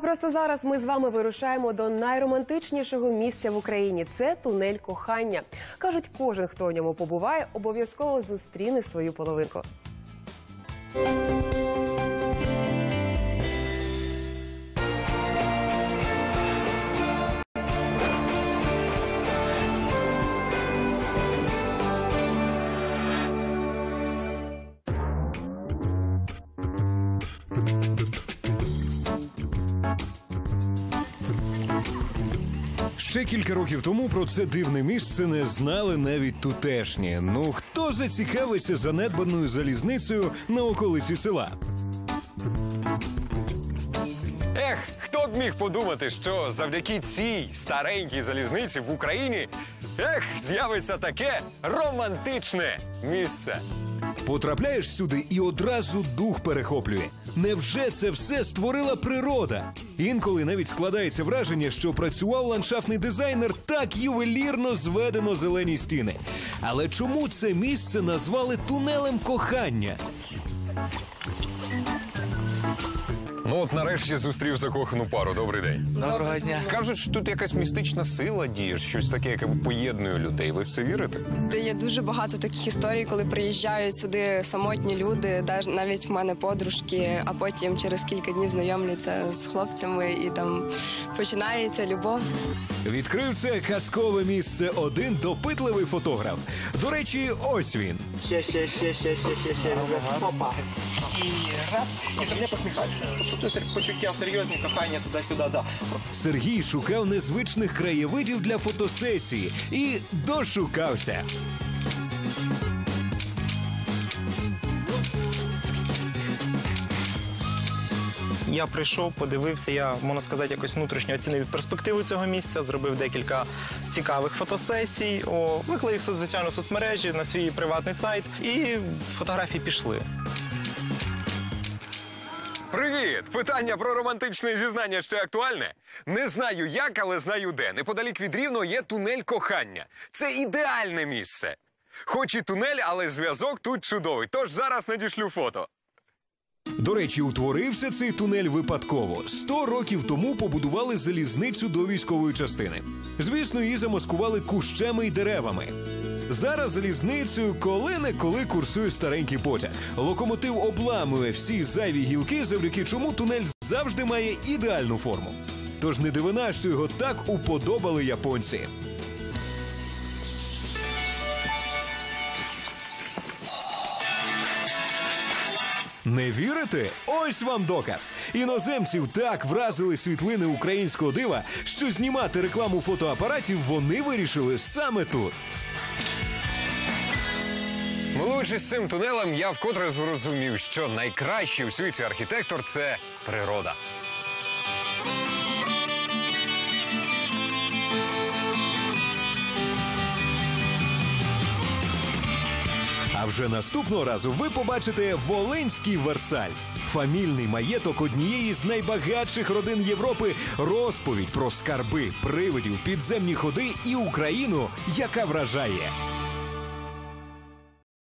Просто зараз ми з вами вирушаємо до найромантичнішого місця в Україні. Це тунель кохання. кажуть, кожен, хто в ньому побуває, обов'язково зустріне свою половинку. Ще кілька років тому про це дивне місце не знали навіть тутешні. Ну хто зацікавиться занедбаною залізницею на околиці села? Ех, хто б міг подумати, що завдяки цій старенькій залізниці в Україні ех, з'явиться таке романтичне місце. Потрапляєш сюди і одразу дух перехоплює. Невже це все створила природа? Інколи навіть складається враження, що працював ландшафтний дизайнер так ювелірно зведено зелені стіни. Але чому це місце назвали тунелем кохання? Ну от нарешті зустрів закохану пару. Добрий день. Доброго дня. Кажуть, що тут якась містична сила діє, щось таке, яке поєднує людей. Ви в це вірите? Де є дуже багато таких історій, коли приїжджають сюди самотні люди, навіть в мене подружки, а потім через кілька днів знайомляться з хлопцями і там починається любов. Відкрив це казкове місце один допитливий фотограф. До речі, ось він. Ще, ще, ще, ще, ще, ще, ще. Опа. І раз, і до мене посміхатися. Це почуття серйозні, кохання туди-сюди, да. Сергій шукав незвичних краєвидів для фотосесії і дошукався. Я прийшов, подивився, я, можна сказати, якось внутрішньо оцінив перспективу цього місця, зробив декілька цікавих фотосесій, о, виклав їх, звичайно, в соцмережі на свій приватний сайт, і фотографії пішли. Привіт! Питання про романтичне зізнання ще актуальне? Не знаю як, але знаю де. Неподалік від рівного є тунель кохання. Це ідеальне місце. Хоч і тунель, але зв'язок тут чудовий. Тож зараз надішлю фото. До речі, утворився цей тунель випадково. Сто років тому побудували залізницю до військової частини. Звісно, її замаскували кущами й деревами. Зараз залізницею коли-неколи курсує старенький потяг. Локомотив обламує всі зайві гілки, завдяки чому тунель завжди має ідеальну форму. Тож не дивина, що його так уподобали японці. Не вірите? Ось вам доказ. Іноземців так вразили світлини українського дива, що знімати рекламу фотоапаратів вони вирішили саме тут. Милуючись цим тунелем, я вкотре зрозумів, що найкращий у світі архітектор це природа. А вже наступного разу ви побачите Волинський Версаль. Фамільний маєток однієї з найбагатших родин Європи. Розповідь про скарби, привидів, підземні ходи і Україну, яка вражає.